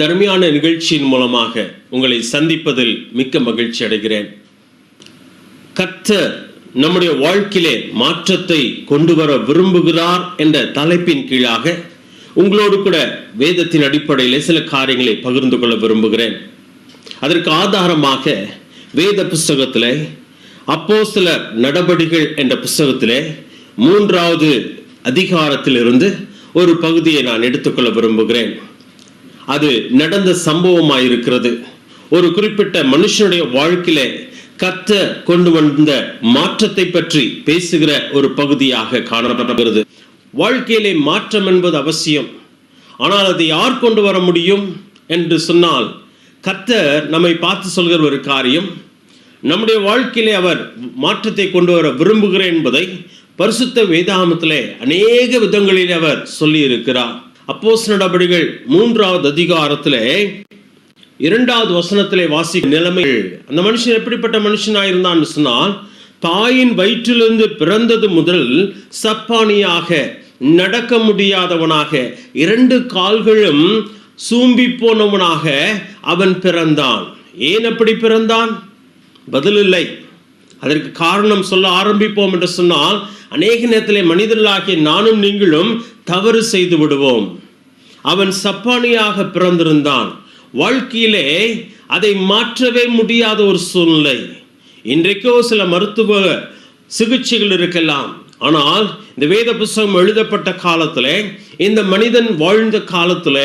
இந்த அருமையான நிகழ்ச்சியின் மூலமாக உங்களை சந்திப்பதில் மிக்க மகிழ்ச்சி அடைகிறேன். கத்த நம்முடைய வாழ்க்கையிலே மாற்றத்தை கொண்டு வர விரும்புகிறார் என்ற தலைப்பின் கீழாக உங்களோடு கூட வேதத்தின் அடிப்படையில் சில காரியங்களை பகிர்ந்து கொள்ள விரும்புகிறேன். அதற்கு ஆதாரமாக வேத புஸ்தகத்தில் அப்போ சில நடபடிகள் என்ற புஸ்தகத்திலே மூன்றாவது அதிகாரத்திலிருந்து ஒரு பகுதியை நான் எடுத்துக்கொள்ள விரும்புகிறேன். அது நடந்த சம்பவமாயிருக்கிறது. ஒரு குறிப்பிட்ட மனுஷனுடைய வாழ்க்கையில கத்த கொண்டு வந்த மாற்றத்தை பற்றி பேசுகிற ஒரு பகுதியாக காணப்படுகிறது வாழ்க்கையிலே மாற்றம் என்பது அவசியம். ஆனால் அதை யார் கொண்டு வர முடியும் என்று சொன்னால் கத்த நம்மை பார்த்து சொல்கிற ஒரு காரியம் நம்முடைய வாழ்க்கையிலே அவர் மாற்றத்தை கொண்டு வர விரும்புகிறேன் என்பதை பரிசுத்த வேதாமத்திலே அநேக விதங்களில் அவர் சொல்லியிருக்கிறார். அப்போஸ் நடபடிகள் மூன்றாவது அதிகாரத்தில் இரண்டாவது வசனத்திலே வாசி நிலைமை. அந்த மனுஷன் எப்படிப்பட்ட மனுஷனாக இருந்தான்னு சொன்னால் தாயின் வயிற்றிலிருந்து பிறந்தது முதல் சப்பானியாக நடக்க முடியாதவனாக இரண்டு கால்களும் சூம்பி போனவனாக அவன் பிறந்தான். ஏன் அப்படி பிறந்தான்? பதில் இல்லை. அதற்கு காரணம் சொல்ல ஆரம்பிப்போம் என்று சொன்னால் அநேக நேரத்திலே மனிதர்களாகிய நானும் நீங்களும் தவறு செய்து விடுவோம். அவன் சப்பானியாக பிறந்திருந்தான். வாழ்க்கையிலே அதை மாற்றவே முடியாத ஒரு சூழ்நிலை. இன்றைக்கோ சில மருத்துவ சிகிச்சைகள் இருக்கலாம். ஆனால் இந்த வேத புஸ்தகம் எழுதப்பட்ட காலத்தில் இந்த மனிதன் வாழ்ந்த காலத்தில்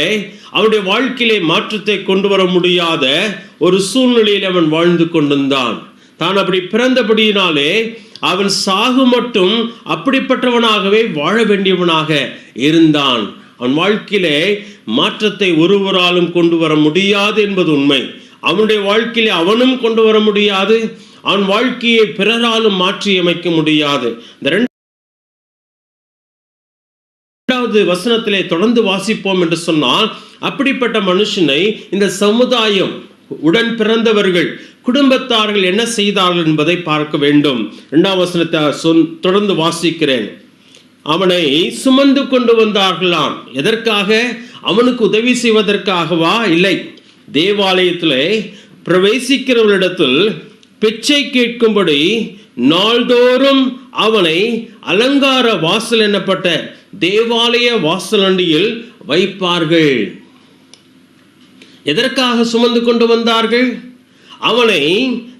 அவனுடைய வாழ்க்கையிலே மாற்றத்தை கொண்டு வர முடியாத ஒரு சூழ்நிலையில் அவன் வாழ்ந்து கொண்டிருந்தான். தான் அப்படி பிறந்தபடியினாலே அவன் சாகு மட்டும் அப்படிப்பட்டவனாகவே வாழ வேண்டியவனாக இருந்தான். அவன் வாழ்க்கையிலே மாற்றத்தை ஒருவராலும் கொண்டு வர முடியாது என்பது உண்மை. அவனுடைய வாழ்க்கையிலே அவனும் கொண்டு வர முடியாது. அவன் வாழ்க்கையை பிறராலும் மாற்றி அமைக்க முடியாது. இந்த இரண்டாவது வசனத்திலே தொடர்ந்து வாசிப்போம் என்று சொன்னால் அப்படிப்பட்ட மனுஷனை இந்த சமுதாயம் உடன் பிறந்தவர்கள் குடும்பத்தார்கள் என்ன செய்தார்கள் என்பதை பார்க்க வேண்டும். இரண்டாம் வசனத்தை சொன் தொடர்ந்து வாசிக்கிறேன். அவனை சுமந்து கொண்டு வந்தார்களாம். எதற்காக? அவனுக்கு உதவி செய்வதற்காகவா? இல்லை. தேவாலயத்தில் பிரவேசிக்கிறவர்களிடத்தில் பிச்சை கேட்கும்படி நாள்தோறும் அவனை அலங்கார வாசல் எனப்பட்ட தேவாலய வாசலண்டியில் வைப்பார்கள். எதற்காக சுமந்து கொண்டு வந்தார்கள்? அவனை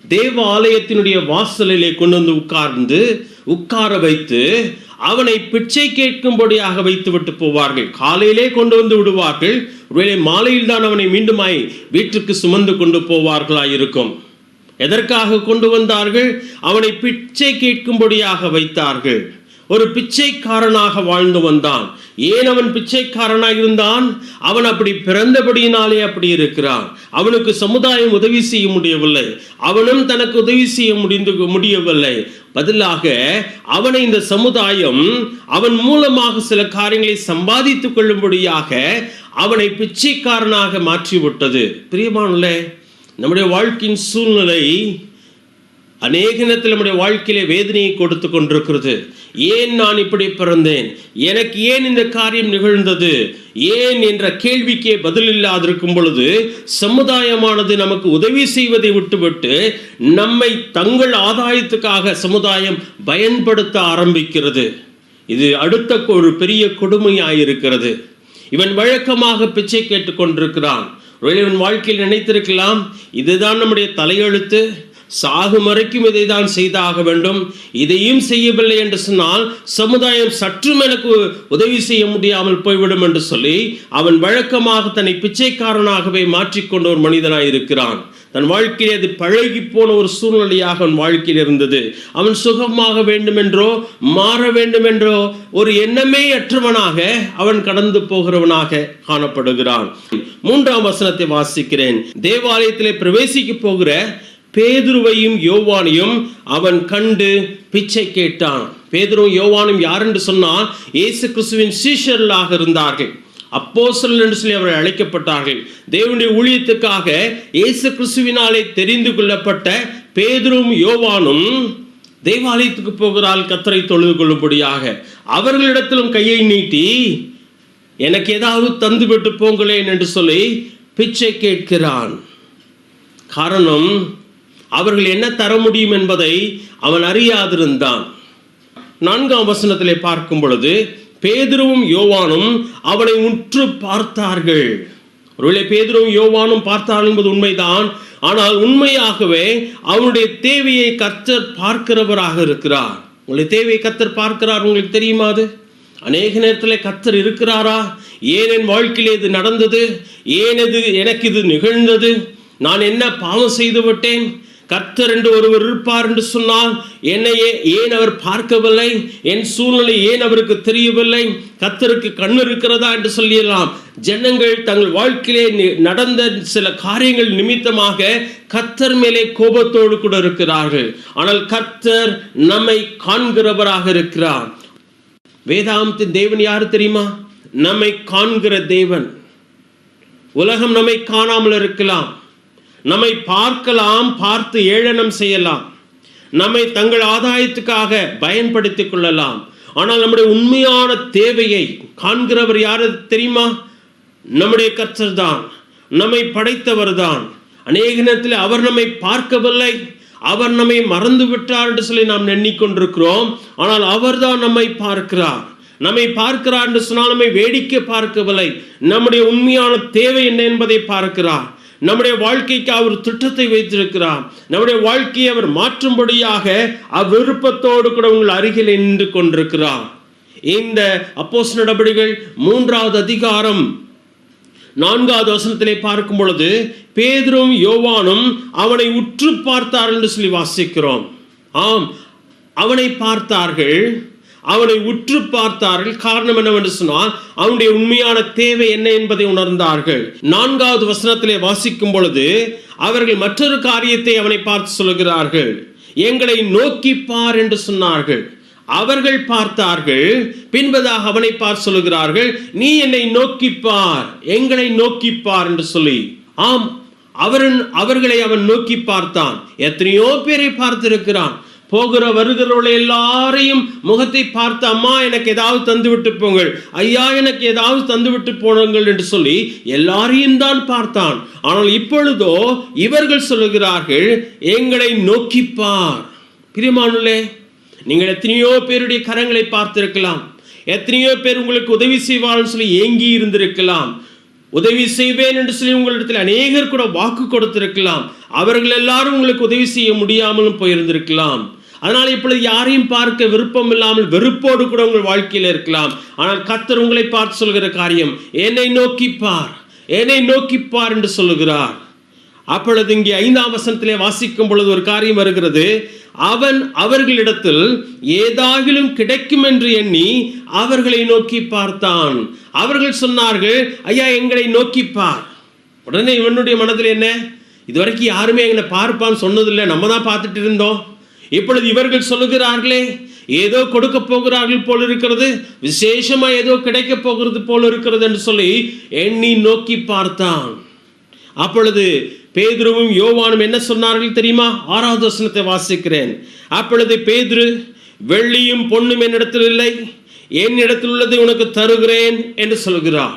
தேவாலயத்தினுடைய வாசலிலே கொண்டு வந்து உட்கார்ந்து உட்கார வைத்து அவனை பிச்சை கேட்கும்படியாக வைத்து விட்டு போவார்கள். காலையிலே கொண்டு வந்து விடுவார்கள். ஒருவேளை மாலையில் தான் அவனை மீண்டுமாய் வீட்டுக்கு சுமந்து கொண்டு போவார்களாய் இருக்கும் எதற்காக கொண்டு வந்தார்கள்? அவனை பிச்சை கேட்கும்படியாக வைத்தார்கள். ஒரு பிச்சைக்காரனாக வாழ்ந்து வந்தான். ஏன் அவன் பிச்சைக்காரனாக இருந்தான்? அவன் அப்படி பிறந்தபடியினாலே அப்படி இருக்கிறான். அவனுக்கு சமுதாயம் உதவி செய்ய முடியவில்லை. அவனும் தனக்கு உதவி செய்ய முடிந்து முடியவில்லை. பதிலாக அவனை இந்த சமுதாயம் அவன் மூலமாக சில காரியங்களை சம்பாதித்துக் கொள்ளும்படியாக அவனை பிச்சைக்காரனாக மாற்றிவிட்டது. பிரியமானே நம்முடைய வாழ்க்கையின் சூழ்நிலை அநேக நேரத்தில் நம்முடைய வாழ்க்கையிலே வேதனையை கொடுத்து கொண்டிருக்கிறது. ஏன் நான் இப்படி பிறந்தேன்? எனக்கு ஏன் இந்த காரியம் நிகழ்ந்தது? ஏன் என்ற கேள்விக்கே பதில் இல்லாதிருக்கும் பொழுது சமுதாயமானது நமக்கு உதவி செய்வதை விட்டுவிட்டு நம்மை தங்கள் ஆதாயத்துக்காக சமுதாயம் பயன்படுத்த ஆரம்பிக்கிறது. இது அடுத்த ஒரு பெரிய கொடுமையாயிருக்கிறது. இவன் வழக்கமாக பிச்சை கேட்டுக்கொண்டிருக்கிறான் இவன் வாழ்க்கையில் நினைத்திருக்கலாம். இதுதான் நம்முடைய தலையெழுத்து. சாகும் வரைக்கும் இதை தான் செய்தாக வேண்டும். இதையும் செய்யவில்லை என்று சொன்னால் சமுதாயம் சற்றும் எனக்கு உதவி செய்ய முடியாமல் போய்விடும் என்று சொல்லி அவன் வழக்கமாக தன்னை பிச்சைக்காரனாகவே மாற்றிக்கொண்ட ஒரு மனிதனாய் இருக்கிறான். தன் வாழ்க்கையில் அது பழகி போன ஒரு சூழ்நிலையாக அவன் வாழ்க்கையில் இருந்தது. அவன் சுகமாக வேண்டுமென்றோ மாற வேண்டுமென்றோ ஒரு எண்ணமே அற்றவனாக அவன் கடந்து போகிறவனாக காணப்படுகிறான். மூன்றாம் வசனத்தை வாசிக்கிறேன். தேவாலயத்திலே பிரவேசிக்க போகிற பேதுருவையும் யோவானையும் அவன் கண்டு பிச்சை கேட்டான். பேதுருவும் யோவானும் யார் என்று சொன்னால் இயேசு கிறிஸ்துவின் சீஷர்களாக இருந்தார்கள். அப்போசல் என்று சொல்லி அவர்கள் அழைக்கப்பட்டார்கள். தேவனுடைய ஊழியத்துக்காக இயேசு கிறிஸ்துவினாலே தெரிந்து கொள்ளப்பட்ட பேதுரும் யோவானும் தேவாலயத்துக்கு போகிறாள் கத்தரை தொழுது கொள்ளும்படியாக அவர்களிடத்திலும் கையை நீட்டி எனக்கு ஏதாவது தந்து விட்டு போங்களேன் என்று சொல்லி பிச்சை கேட்கிறான். காரணம் அவர்கள் என்ன தர முடியும் என்பதை அவன் அறியாதிருந்தான். நான்காம் வசனத்திலே பார்க்கும் பொழுது பேதுருவும் யோவானும் அவனை உற்று பார்த்தார்கள். ஒருவேளை பேதுருவும் யோவானும் பார்த்தார்கள் என்பது உண்மைதான். ஆனால் உண்மையாகவே அவனுடைய தேவையை கர்த்தர் பார்க்கிறவராக இருக்கிறார். உங்களுடைய தேவையை கர்த்தர் பார்க்கிறார் உங்களுக்கு தெரியுமா அது? அநேக நேரத்தில் கத்தர் இருக்கிறாரா? ஏன் என் வாழ்க்கையில் இது நடந்தது? ஏன் இது எனக்கு இது நிகழ்ந்தது? நான் என்ன பாவம் செய்து விட்டேன் கர்த்தர் என்று ஒருவர் இருப்பார் என்று சொன்னால் என்னையே ஏன் அவர் பார்க்கவில்லை? என் சூழ்நிலை ஏன் அவருக்கு தெரியவில்லை? கர்த்தருக்கு கண் இருக்கிறதா என்று சொல்லிடலாம். ஜனங்கள் தங்கள் வாழ்க்கையிலே நி- நடந்த சில காரியங்கள் நிமித்தமாக கர்த்தர் மேலே கோபத்தோடு கூட இருக்கிறார்கள். ஆனால் கர்த்தர் நம்மை காண்கிறவராக இருக்கிறார். வேதாந்தத்தின் தேவன் யாரு தெரியுமா? நம்மை காண்கிற தேவன். உலகம் நம்மை காணாமல் இருக்கலாம். நம்மை பார்க்கலாம் பார்த்து ஏளனம் செய்யலாம். நம்மை தங்கள் ஆதாயத்துக்காக பயன்படுத்திக் கொள்ளலாம். ஆனால் நம்முடைய உண்மையான தேவையை காண்கிறவர் யாரு தெரியுமா? நம்முடைய கர்த்தர் தான் நம்மை படைத்தவர் தான் அநேக நேரத்தில் அவர் நம்மை பார்க்கவில்லை. அவர் நம்மை மறந்து விட்டார் என்று சொல்லி நாம் எண்ணிக்கொண்டிருக்கிறோம். ஆனால் அவர்தான் நம்மை பார்க்கிறார். நம்மை பார்க்கிறார் என்று சொன்னால் நம்மை வேடிக்கை பார்க்கவில்லை. நம்முடைய உண்மையான தேவை என்ன என்பதை பார்க்கிறார். நம்முடைய வாழ்க்கைக்கு அவர் திட்டத்தை வைத்திருக்கிறார். நம்முடைய வாழ்க்கையை அவர் மாற்றும்படியாக அவ்விருப்பத்தோடு கூட உங்கள் அருகில் நின்று கொண்டிருக்கிறார். இந்த அப்போஸ் நடபடிகள் மூன்றாவது அதிகாரம் நான்காவது வசனத்திலே பார்க்கும் பொழுது பேதரும் யோவானும் அவனை உற்று பார்த்தார்கள் என்று சொல்லி வாசிக்கிறோம். ஆம் அவனை பார்த்தார்கள். அவனை உற்று பார்த்தார்கள். காரணம் என்னவென்று சொன்னால் அவனுடைய உண்மையான தேவை என்ன என்பதை உணர்ந்தார்கள். நான்காவது வசனத்திலே வாசிக்கும் பொழுது அவர்கள் மற்றொரு காரியத்தை அவனை பார்த்து சொல்கிறார்கள். எங்களை நோக்கி பார் என்று சொன்னார்கள். அவர்கள் பார்த்தார்கள் பின்பதாக அவனை பார்த்து சொல்லுகிறார்கள் நீ என்னை நோக்கி பார் எங்களை நோக்கி பார் என்று சொல்லி. ஆம் அவரன் அவர்களை அவன் நோக்கி பார்த்தான். எத்தனையோ பேரை பார்த்திருக்கிறான். போகிற வருகிறவர்களை எல்லாரையும் முகத்தை பார்த்து அம்மா எனக்கு ஏதாவது தந்து விட்டு போங்கள். ஐயா எனக்கு ஏதாவது தந்து விட்டு போனுங்கள் என்று சொல்லி எல்லாரையும் தான் பார்த்தான். ஆனால் இப்பொழுதோ இவர்கள் சொல்லுகிறார்கள் எங்களை நோக்கிப்பார் பிரியமானுள்ளே நீங்கள் எத்தனையோ பேருடைய கரங்களை பார்த்திருக்கலாம். எத்தனையோ பேர் உங்களுக்கு உதவி செய்வார்னு சொல்லி ஏங்கி இருந்திருக்கலாம். உதவி செய்வேன் என்று சொல்லி உங்களிடத்தில் அநேகர் கூட வாக்கு கொடுத்திருக்கலாம். அவர்கள் எல்லாரும் உங்களுக்கு உதவி செய்ய முடியாமலும் போயிருந்திருக்கலாம். அதனால் இப்பொழுது யாரையும் பார்க்க விருப்பம் இல்லாமல் வெறுப்போடு கூட உங்கள் வாழ்க்கையில் இருக்கலாம். ஆனால் கத்தர் உங்களை பார்த்து சொல்கிற காரியம் என்னை நோக்கி பார் என்னை நோக்கி பார் என்று சொல்லுகிறார். அப்பொழுது இங்கே ஐந்தாம் வசனத்திலே வாசிக்கும் பொழுது ஒரு காரியம் வருகிறது. அவன் அவர்களிடத்தில் ஏதாகிலும் கிடைக்கும் என்று எண்ணி அவர்களை நோக்கி பார்த்தான். அவர்கள் சொன்னார்கள் ஐயா எங்களை நோக்கி பார். உடனே இவனுடைய மனதில் என்ன? இதுவரைக்கும் யாருமே எங்களை பார்ப்பான்னு சொன்னதில்லை. நம்ம தான் பார்த்துட்டு இருந்தோம். இப்பொழுது இவர்கள் சொல்லுகிறார்களே ஏதோ கொடுக்க போகிறார்கள் போல் இருக்கிறது. விசேஷமா ஏதோ கிடைக்க போகிறது போல் இருக்கிறது என்று சொல்லி எண்ணி நோக்கி பார்த்தான். அப்பொழுது பேதுருவும் யோவானும் என்ன சொன்னார்கள் தெரியுமா? ஆறாவது வசனத்தை வாசிக்கிறேன். அப்பொழுது பேதுரு வெள்ளியும் பொண்ணும் என்னிடத்தில் இல்லை. என் இடத்தில் உள்ளதை உனக்கு தருகிறேன் என்று சொல்கிறான்.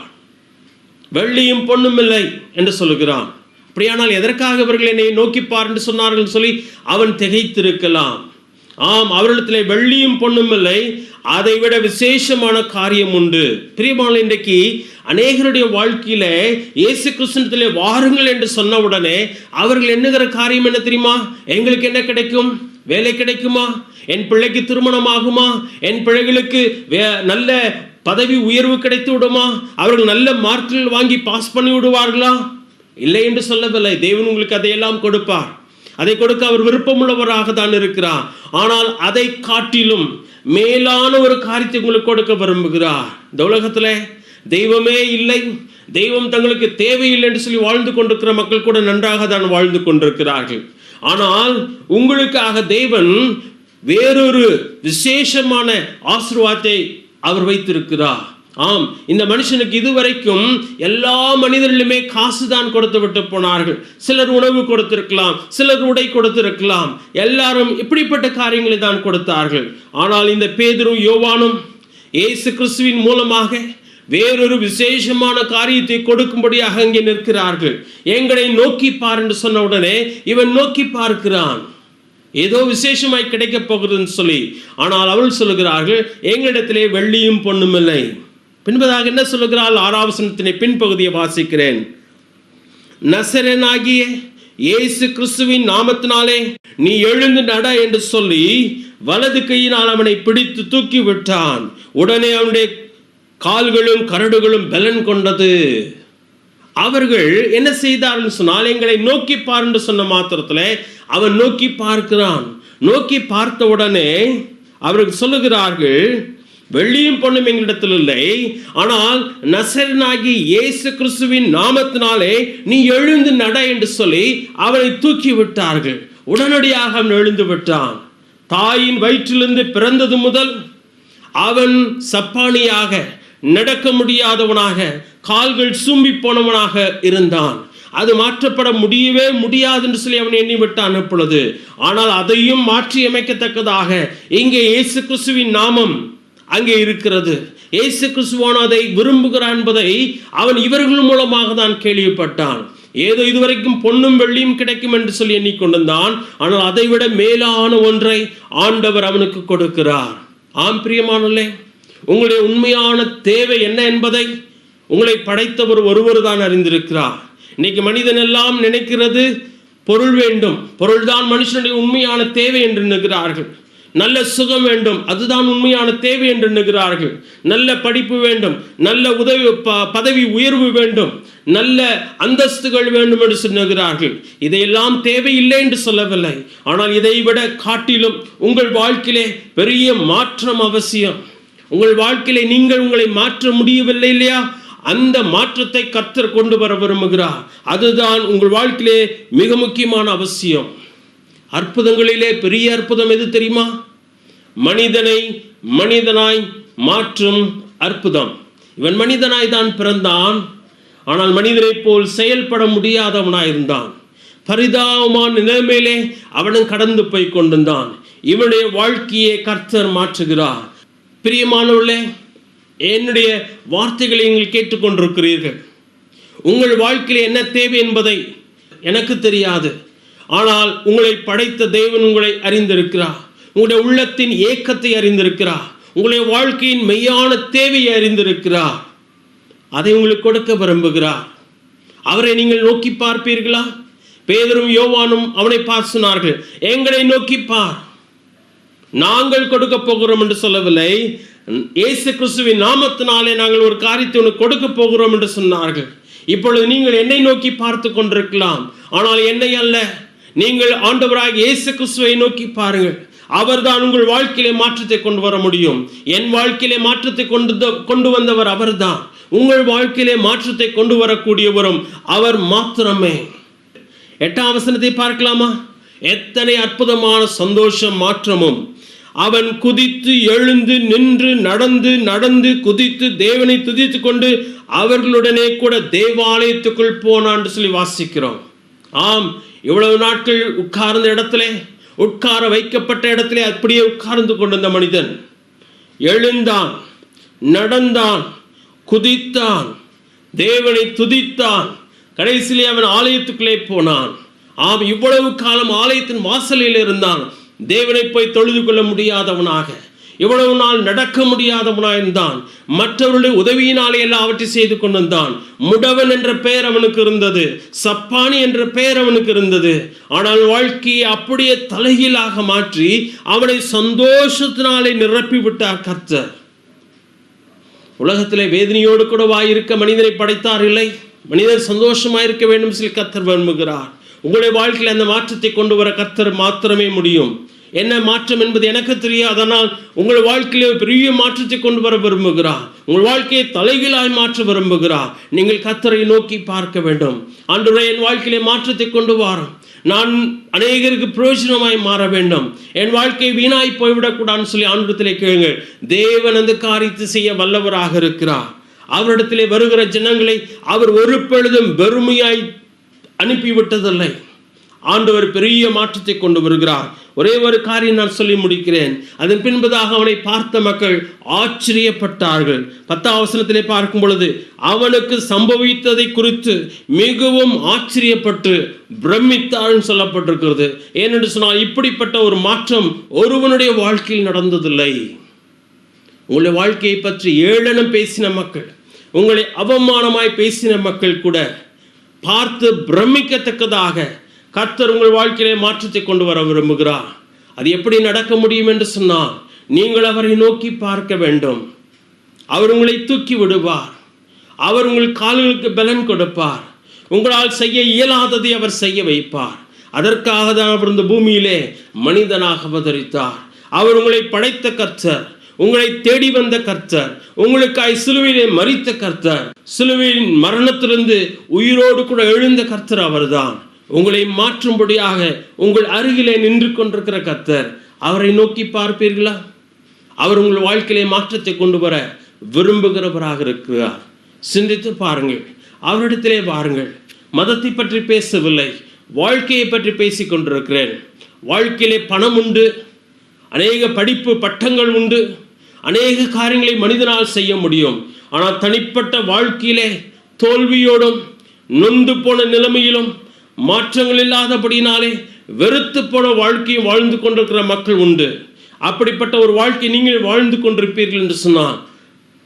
வெள்ளியும் பொண்ணும் இல்லை என்று சொல்லுகிறான் அப்படியானால் எதற்காக இவர்கள் என்னை நோக்கிப்பார் என்று சொன்னார்கள் சொல்லி அவன் திகைத்திருக்கலாம். ஆம் அவரிடத்திலே வெள்ளியும் பொண்ணும் இல்லை. அதை விட விசேஷமான காரியம் உண்டு. பிரியமான இன்றைக்கு அநேகருடைய வாழ்க்கையில இயேசு கிருஷ்ணத்திலே வாருங்கள் என்று சொன்ன உடனே அவர்கள் எண்ணுகிற காரியம் என்ன தெரியுமா? எங்களுக்கு என்ன கிடைக்கும்? வேலை கிடைக்குமா? என் பிள்ளைக்கு திருமணம் ஆகுமா? என் பிள்ளைகளுக்கு வே- நல்ல பதவி உயர்வு கிடைத்து விடுமா? அவர்கள் நல்ல மார்க்குகள் வாங்கி பாஸ் பண்ணி விடுவார்களா? இல்லை என்று சொல்லவில்லை. தேவன் உங்களுக்கு அதையெல்லாம் கொடுப்பார். அதை கொடுக்க அவர் விருப்பமுள்ளவராக தான் இருக்கிறார். ஆனால் அதை காட்டிலும் மேலான ஒரு காரியத்தை உங்களுக்கு கொடுக்க விரும்புகிறார். இந்த உலகத்துல தெய்வமே இல்லை. தெய்வம் தங்களுக்கு தேவையில்லை என்று சொல்லி வாழ்ந்து கொண்டிருக்கிற மக்கள் கூட நன்றாக தான் வாழ்ந்து கொண்டிருக்கிறார்கள். ஆனால் உங்களுக்காக தெய்வன் வேறொரு விசேஷமான ஆசிர்வாதத்தை அவர் வைத்திருக்கிறார். ஆம் இந்த மனுஷனுக்கு இதுவரைக்கும் எல்லா மனிதர்களுமே காசு தான் கொடுத்து விட்டு போனார்கள். சிலர் உணவு கொடுத்திருக்கலாம் சிலர் உடை கொடுத்திருக்கலாம். எல்லாரும் இப்படிப்பட்ட காரியங்களை தான் கொடுத்தார்கள். ஆனால் இந்த பேதரும் யோவானும் இயேசு கிறிஸ்துவின் மூலமாக வேறொரு விசேஷமான காரியத்தை கொடுக்கும்படியாக அங்கே நிற்கிறார்கள். எங்களை நோக்கி பார் என்று சொன்ன உடனே இவன் நோக்கி பார்க்கிறான். ஏதோ விசேஷமாய் கிடைக்கப் போகிறதுன்னு சொல்லி. ஆனால் அவள் சொல்லுகிறார்கள் எங்களிடத்திலே வெள்ளியும் பொண்ணும் இல்லை. பின்பதாக என்ன சொல்லுகிறாள்? ஆறாவசனத்தினை பின்பகுதியை வாசிக்கிறேன். நசரனாகிய இயேசு கிறிஸ்துவின் நாமத்தினாலே நீ எழுந்து நட என்று சொல்லி வலது கையினால் அவனை பிடித்து தூக்கி விட்டான். உடனே அவனுடைய கால்களும் கரடுகளும் பலன் கொண்டது. அவர்கள் என்ன செய்தார்கள் சொன்னால் எங்களை நோக்கி பார் என்று சொன்ன மாத்திரத்தில் அவன் நோக்கி பார்க்கிறான். நோக்கி பார்த்த உடனே அவர்கள் சொல்லுகிறார்கள் வெள்ளியும் பொண்ணும் எங்களிடத்தில் இல்லை. ஆனால் நசரனாகி இயேசு கிறிஸ்துவின் நாமத்தினாலே நீ எழுந்து நட என்று சொல்லி அவனை தூக்கி விட்டார்கள். உடனடியாக அவன் எழுந்து விட்டான். தாயின் வயிற்றிலிருந்து பிறந்தது முதல் அவன் சப்பானியாக நடக்க முடியாதவனாக கால்கள் சூம்பி போனவனாக இருந்தான். அது மாற்றப்பட முடியவே முடியாது என்று சொல்லி அவன் எண்ணிவிட்டான் அப்பொழுது. ஆனால் அதையும் மாற்றியமைக்கத்தக்கதாக இங்கே இயேசு கிறிஸ்துவின் நாமம் அங்கே இருக்கிறது. இயேசு கிறிஸ்துவான் அதை விரும்புகிறான் என்பதை அவன் இவர்கள் மூலமாக தான் கேள்விப்பட்டான். ஏதோ இதுவரைக்கும் பொன்னும் வெள்ளியும் கிடைக்கும் என்று சொல்லி எண்ணிக்கொண்டிருந்தான். ஆனால் அதைவிட மேலான ஒன்றை ஆண்டவர் அவனுக்கு கொடுக்கிறார். ஆம் பிரியமானலே உங்களுடைய உண்மையான தேவை என்ன என்பதை உங்களை படைத்தவர் ஒருவர் தான் அறிந்திருக்கிறார். இன்னைக்கு மனிதன் எல்லாம் நினைக்கிறது பொருள் வேண்டும். பொருள்தான் மனுஷனுடைய உண்மையான தேவை என்று நினைக்கிறார்கள். நல்ல சுகம் வேண்டும். அதுதான் உண்மையான தேவை என்று எண்ணுகிறார்கள். நல்ல படிப்பு வேண்டும். நல்ல உதவி ப- பதவி உயர்வு வேண்டும். நல்ல அந்தஸ்துகள் வேண்டும் என்று சொன்னுகிறார்கள் இதையெல்லாம் தேவையில்லை என்று சொல்லவில்லை. ஆனால் இதை விட காட்டிலும் உங்கள் வாழ்க்கையிலே பெரிய மாற்றம் அவசியம். உங்கள் வாழ்க்கையிலே நீங்கள் உங்களை மாற்ற முடியவில்லை இல்லையா? அந்த மாற்றத்தை கர்த்தர் கொண்டு வர விரும்புகிறார். அதுதான் உங்கள் வாழ்க்கையிலே மிக முக்கியமான அவசியம். அற்புதங்களிலே பெரிய அற்புதம் எது தெரியுமா? மனிதனை மனிதனாய் மாற்றும் அற்புதம். இவன் மனிதனாய் தான் பிறந்தான். ஆனால் மனிதனைப் போல் செயல்பட முடியாதவனாயிருந்தான் பரிதாபமான நிலைமையிலே அவனும் கடந்து போய் கொண்டிருந்தான். இவனுடைய வாழ்க்கையை கர்த்தர் மாற்றுகிறார். பிரியமானவர்களே என்னுடைய வார்த்தைகளை நீங்கள் கேட்டுக்கொண்டிருக்கிறீர்கள். உங்கள் வாழ்க்கையில் என்ன தேவை என்பதை எனக்கு தெரியாது. ஆனால் உங்களை படைத்த தேவன் உங்களை அறிந்திருக்கிறார். உங்களுடைய உள்ளத்தின் ஏக்கத்தை அறிந்திருக்கிறார். உங்களுடைய வாழ்க்கையின் மெய்யான தேவையை அறிந்திருக்கிறார். அதை உங்களுக்கு கொடுக்க விரும்புகிறார். அவரை நீங்கள் நோக்கி பார்ப்பீர்களா? பேதரும் யோவானும் அவனை பார்த்து சொன்னார்கள் எங்களை நோக்கி பார். நாங்கள் கொடுக்க போகிறோம் என்று சொல்லவில்லை. இயேசு கிறிஸ்துவின் நாமத்தினாலே நாங்கள் ஒரு காரியத்தை உனக்கு கொடுக்க போகிறோம் என்று சொன்னார்கள். இப்பொழுது நீங்கள் என்னை நோக்கி பார்த்து கொண்டிருக்கலாம். ஆனால் என்னை அல்ல. நீங்கள் ஆண்டவராக இயேசு கிறிஸ்துவை நோக்கி பாருங்கள். அவர்தான் உங்கள் வாழ்க்கையிலே மாற்றத்தை கொண்டு வர முடியும். என் வாழ்க்கையிலே மாற்றத்தை கொண்டு கொண்டு வந்தவர் அவர்தான். உங்கள் வாழ்க்கையிலே மாற்றத்தை கொண்டு வரக்கூடியவரும் அவர் மாத்திரமே. எட்டாம் வசனத்தை பார்க்கலாமா? எத்தனை அற்புதமான சந்தோஷம் மாற்றமும். அவன் குதித்து எழுந்து நின்று நடந்து நடந்து குதித்து தேவனை துதித்து கொண்டு அவர்களுடனே கூட தேவாலயத்துக்குள் போனான்னு சொல்லி வாசிக்கிறோம். ஆம் இவ்வளவு நாட்கள் உட்கார்ந்த இடத்திலே உட்கார வைக்கப்பட்ட இடத்திலே அப்படியே உட்கார்ந்து கொண்டிருந்த மனிதன் எழுந்தான் நடந்தான் குதித்தான் தேவனை துதித்தான் கடைசியிலே அவன் ஆலயத்துக்குள்ளே போனான். ஆம் இவ்வளவு காலம் ஆலயத்தின் வாசலில் இருந்தான். தேவனை போய் தொழுது கொள்ள முடியாதவனாக. இவ்வளவு நாள் நடக்க முடியாதவனாயிருந்தான் மற்றவருடைய உதவியினாலே எல்லாவற்றையும் செய்து கொண்டிருந்தான். முடவன் என்ற பெயர் அவனுக்கு இருந்தது. சப்பானி என்ற பெயர் அவனுக்கு இருந்தது. ஆனால் வாழ்க்கையை அப்படியே தலைகீழாக மாற்றி அவனை சந்தோஷத்தினாலே நிரப்பி விட்டார் கத்தர் உலகத்திலே வேதனையோடு கூட வாயிருக்க மனிதனை படைத்தார் இல்லை? மனிதன் சந்தோஷமா இருக்க வேண்டும் சொல்லி கத்தர் விரும்புகிறார். உங்களுடைய வாழ்க்கையில் அந்த மாற்றத்தை கொண்டு வர கத்தர் மாத்திரமே முடியும். என்ன மாற்றம் என்பது எனக்கு தெரியாது. ஆனால் உங்கள் வாழ்க்கையிலே பெரிய மாற்றத்தை கொண்டு வர விரும்புகிறார். உங்கள் வாழ்க்கையை தலைகீழாய் மாற்ற விரும்புகிறார். நீங்கள் கத்தரை நோக்கி பார்க்க வேண்டும். அன்றுடைய என் வாழ்க்கையிலே மாற்றத்தை கொண்டு வாரம் நான் அநேகருக்கு பிரயோஜனமாய் மாற வேண்டும். என் வாழ்க்கை வீணாய் போய்விடக்கூடாதுன்னு சொல்லி ஆண்டத்திலே கேளுங்கள். தேவன் அந்த காரியத்தை செய்ய வல்லவராக இருக்கிறார். அவரிடத்திலே வருகிற ஜனங்களை அவர் ஒரு பொழுதும் வெறுமையாய் அனுப்பிவிட்டதில்லை. ஆண்டவர் பெரிய மாற்றத்தை கொண்டு வருகிறார். ஒரே ஒரு காரியம் நான் சொல்லி முடிக்கிறேன். அதன் பின்பதாக அவனை பார்த்த மக்கள் ஆச்சரியப்பட்டார்கள். பத்தாம் அவசரத்திலே பார்க்கும் பொழுது அவனுக்கு சம்பவித்ததை குறித்து மிகவும் ஆச்சரியப்பட்டு பிரமித்தாள்னு சொல்லப்பட்டிருக்கிறது. ஏனென்று சொன்னால் இப்படிப்பட்ட ஒரு மாற்றம் ஒருவனுடைய வாழ்க்கையில் நடந்ததில்லை. உங்களுடைய வாழ்க்கையை பற்றி ஏளனம் பேசின மக்கள் உங்களை அவமானமாய் பேசின மக்கள் கூட பார்த்து பிரமிக்கத்தக்கதாக கர்த்தர் உங்கள் வாழ்க்கையிலே மாற்றத்தை கொண்டு வர விரும்புகிறார். அது எப்படி நடக்க முடியும் என்று சொன்னால் நீங்கள் அவரை நோக்கி பார்க்க வேண்டும். அவர் உங்களை தூக்கி விடுவார். அவர் உங்கள் கால்களுக்கு பலன் கொடுப்பார். உங்களால் செய்ய இயலாததை அவர் செய்ய வைப்பார். அதற்காக தான் அவர் இந்த பூமியிலே மனிதனாக அவதரித்தார். அவர் உங்களை படைத்த கர்த்தர். உங்களை தேடி வந்த கர்த்தர். உங்களுக்காய் சிலுவையிலே மறித்த கர்த்தர். சிலுவையின் மரணத்திலிருந்து உயிரோடு கூட எழுந்த கர்த்தர் அவர்தான். உங்களை மாற்றும்படியாக உங்கள் அருகிலே நின்று கொண்டிருக்கிற கத்தர் அவரை நோக்கி பார்ப்பீர்களா? அவர் உங்கள் வாழ்க்கையிலே மாற்றத்தை கொண்டு வர விரும்புகிறவராக இருக்கிறார். சிந்தித்து பாருங்கள். அவரிடத்திலே பாருங்கள் மதத்தை பற்றி பேசவில்லை. வாழ்க்கையை பற்றி பேசி கொண்டிருக்கிறேன். வாழ்க்கையிலே பணம் உண்டு. அநேக படிப்பு பட்டங்கள் உண்டு. அநேக காரியங்களை மனிதனால் செய்ய முடியும். ஆனால் தனிப்பட்ட வாழ்க்கையிலே தோல்வியோடும் நொந்து போன நிலைமையிலும் மாற்றங்கள் இல்லாதபடினாலே வெறுத்து போன வாழ்க்கையை வாழ்ந்து கொண்டிருக்கிற மக்கள் உண்டு. அப்படிப்பட்ட ஒரு வாழ்க்கை நீங்கள் வாழ்ந்து கொண்டிருப்பீர்கள் என்று சொன்னால்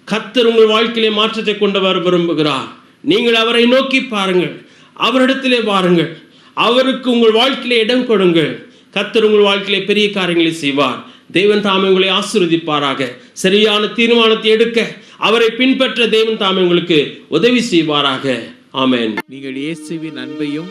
கத்தர் உங்கள் வாழ்க்கையிலே மாற்றத்தை கொண்டு வர விரும்புகிறார். நீங்கள் அவரை நோக்கி பாருங்கள். அவரிடத்திலே பாருங்கள் அவருக்கு உங்கள் வாழ்க்கையிலே இடம் கொடுங்கள். கத்தர் உங்கள் வாழ்க்கையிலே பெரிய காரியங்களை செய்வார். தேவன் தாமே உங்களை ஆசிர்வதிப்பாராக. சரியான தீர்மானத்தை எடுக்க அவரை பின்பற்ற தேவன் தாமே உங்களுக்கு உதவி செய்வாராக. ஆமேன். நீங்கள் இயேசுவின் அன்பையும்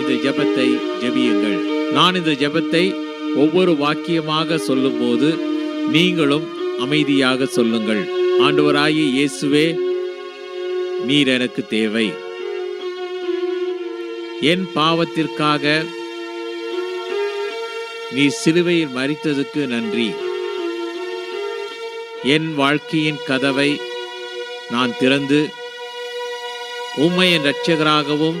இந்த ஜெபத்தை ஜெபியுங்கள். நான் இந்த ஜெபத்தை ஒவ்வொரு வாக்கியமாக சொல்லும்போது நீங்களும் அமைதியாக சொல்லுங்கள். ஆண்டவராகிய இயேசுவே நீர் எனக்கு தேவை. என் பாவத்திற்காக நீ சிலுவையில் மறித்ததுக்கு நன்றி. என் வாழ்க்கையின் கதவை நான் திறந்து உம்மை என் ரட்சகராகவும்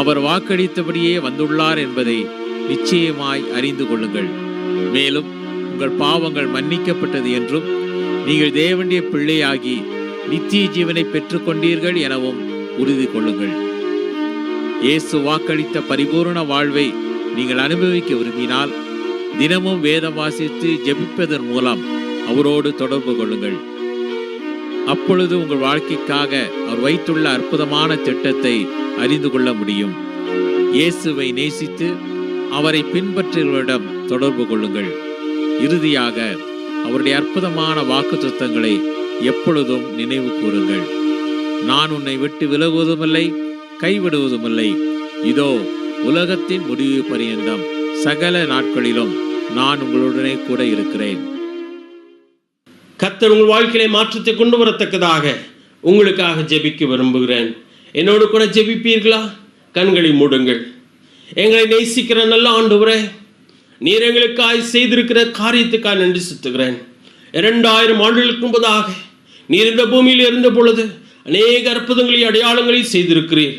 அவர் வாக்களித்தபடியே வந்துள்ளார் என்பதை நிச்சயமாய் அறிந்து கொள்ளுங்கள். மேலும் உங்கள் பாவங்கள் மன்னிக்கப்பட்டது என்றும் நீங்கள் தேவனுடைய பிள்ளையாகி நித்திய ஜீவனை பெற்றுக்கொண்டீர்கள் எனவும் உறுதி கொள்ளுங்கள். இயேசு வாக்களித்த பரிபூரண வாழ்வை நீங்கள் அனுபவிக்க விரும்பினால் தினமும் வேதம் வாசித்து ஜெபிப்பதன் மூலம் அவரோடு தொடர்பு கொள்ளுங்கள். அப்பொழுது உங்கள் வாழ்க்கைக்காக அவர் வைத்துள்ள அற்புதமான திட்டத்தை அறிந்து கொள்ள முடியும். இயேசுவை நேசித்து அவரை பின்பற்றுகிறவரிடம் தொடர்பு கொள்ளுங்கள். இறுதியாக அவருடைய அற்புதமான வாக்கு திருத்தங்களை எப்பொழுதும் நினைவு கூறுங்கள். நான் உன்னை விட்டு விலகுவதுமில்லை கைவிடுவதுமில்லை. இதோ உலகத்தின் முடிவு பரியந்தம். சகல நாட்களிலும் நான் உங்களுடனே கூட இருக்கிறேன். கத்தர் உங்கள் வாழ்க்கையிலே மாற்றத்தை கொண்டு வரத்தக்கதாக உங்களுக்காக ஜெபிக்க விரும்புகிறேன். என்னோடு கூட ஜெபிப்பீர்களா? கண்களை மூடுங்கள். எங்களை நேசிக்கிற நல்ல ஆண்டவரே நீர் எங்களுக்காய் செய்திருக்கிற காரியத்துக்காக நன்றி சுத்துகிறேன் இரண்டாயிரம் ஆண்டுகளுக்கு முன்பதாக நீர் இந்த பூமியில் இருந்த பொழுது அநேக அற்புதங்களையும் அடையாளங்களையும் செய்திருக்கிறீர்.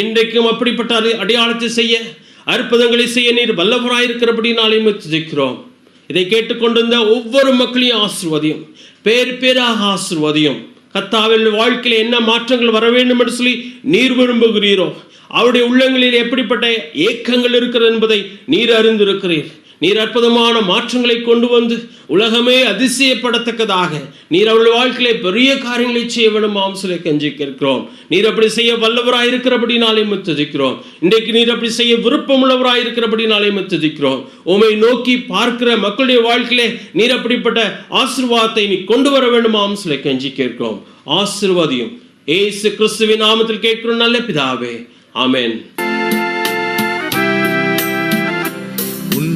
இன்றைக்கும் அப்படிப்பட்ட அடையாளத்தை செய்ய அற்புதங்களை செய்ய நீர் வல்லவராயிருக்கிறபடி நாளையும் ஜெயிக்கிறோம் இதை கேட்டுக்கொண்டிருந்த ஒவ்வொரு மக்களையும் ஆசிர்வதியும் பேர் பேராக ஆசிர்வதியும். கத்தாவில் வாழ்க்கையில் என்ன மாற்றங்கள் வர வேண்டும் என்று சொல்லி நீர் விரும்புகிறீரோ அவருடைய உள்ளங்களில் எப்படிப்பட்ட ஏக்கங்கள் இருக்கிறது என்பதை நீர் அறிந்திருக்கிறீர். நீர் அற்புதமான மாற்றங்களை கொண்டு வந்து உலகமே அதிசயப்படத்தக்கதாக நீர் அவள் வாழ்க்கையிலே பெரிய காரியங்களை செய்ய வேண்டுமாம் சொல்லி கெஞ்சி கேட்கிறோம் நீர் அப்படி செய்ய வல்லவராய் இருக்கிறபடினாலே முத்ததிக்கிறோம் இன்றைக்கு நீர் அப்படி செய்ய விருப்பம் உள்ளவராய் இருக்கிறபடினாலே முத்ததிக்கிறோம் உமை நோக்கி பார்க்கிற மக்களுடைய வாழ்க்கையிலே நீர் அப்படிப்பட்ட ஆசிர்வாதத்தை நீ கொண்டு வர வேண்டுமாம் சொல்லி கெஞ்சி கேட்கிறோம் ஆசிர்வாதியும். ஏசு கிறிஸ்துவின் நாமத்தில் கேட்கிறோம் நல்ல பிதாவே. ஆமேன்.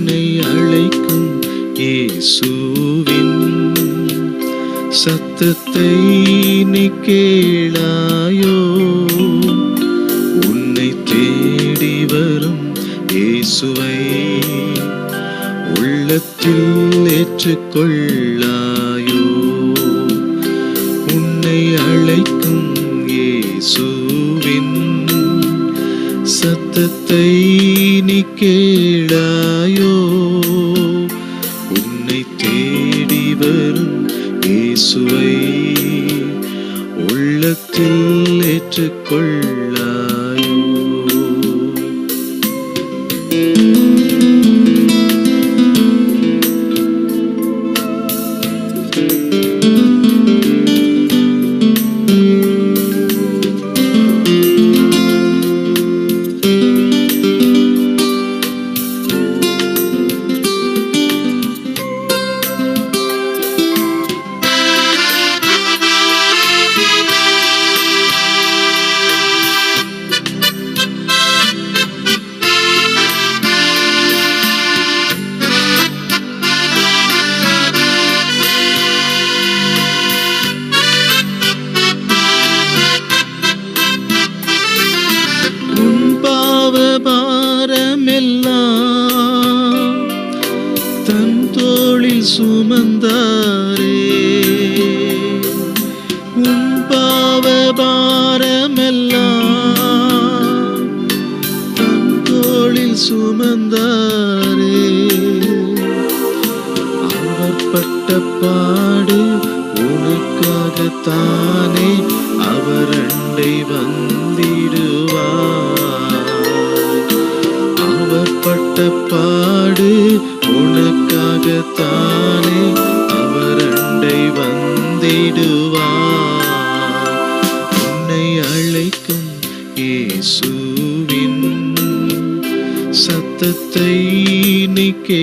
என்னை அழைக்கும் இயேசுவின் சத்தத்தை நீ கேளாயோ? உன்னை தேடி வரும் இயேசுவை உள்ளத்தில் ஏற்றுக்கொள்ளாயோ? உன்னை அழைக்கும் இயேசு சத்தத்தை வந்திடுவார் உன்னை அழைக்கும் இயேசுவின் சத்தத்தை நீ கே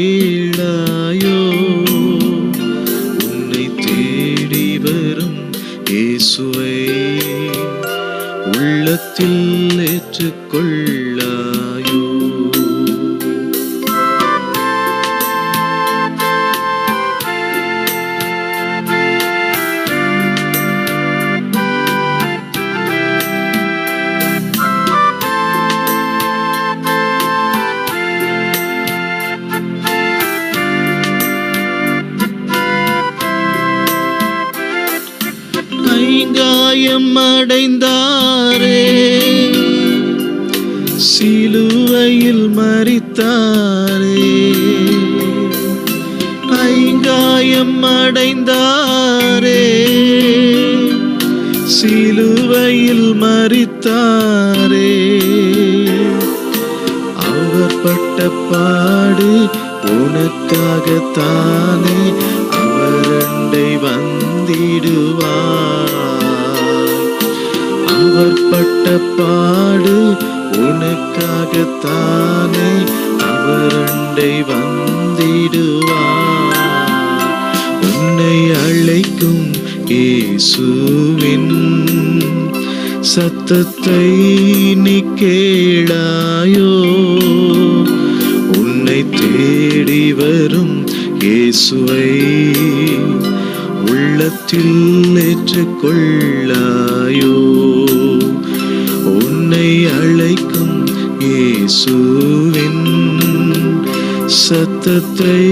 கொடுத்தாரே ஐங்காயம் அடைந்தாரே. சிலுவையில் மறித்தாரே அவர் பட்ட பாடு உனக்காகத்தானே. அவர் அண்டை வந்திடுவார். அவர் பட்ட பாடு உனக்காகத்தானே அவர் வந்திடுவார். உன்னை அழைக்கும் இயேசுவின் சத்தத்தை நீ கேளாயோ? உன்னை தேடி வரும் இயேசுவை உள்ளத்தில் ஏற்றுக்கொள். சத்தத்தை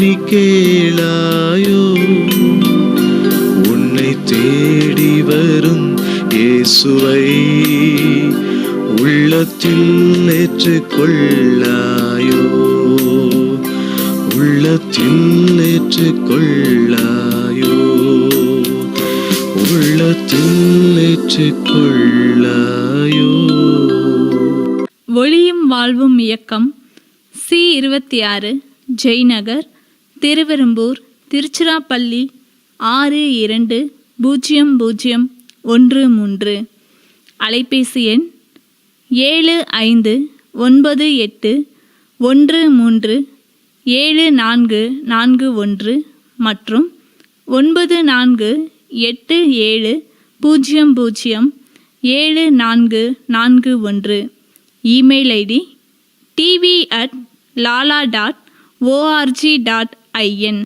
நீ கேளாயோ? உன்னை தேடி வரும் இயேசுவை உள்ளத்தில் ஏற்றுக்கொள்ளாயோ? உள்ளத்தில் ஏற்றுக்கொள்ளாயோ? உள்ளத்தில் ஏற்றுக்கொள்ளாயோ? இருபத்தி ஆறு ஜெய்நகர் திருவெரும்பூர் திருச்சிராப்பள்ளி ஆறு இரண்டு பூஜ்ஜியம் பூஜ்ஜியம் ஒன்று மூன்று. அலைபேசி எண் ஏழு ஐந்து ஒன்பது எட்டு ஒன்று மூன்று ஏழு நான்கு நான்கு ஒன்று மற்றும் ஒன்பது நான்கு எட்டு ஏழு பூஜ்ஜியம் பூஜ்ஜியம் ஏழு நான்கு நான்கு ஒன்று. Email ID TV at Lala dot ORG dot IN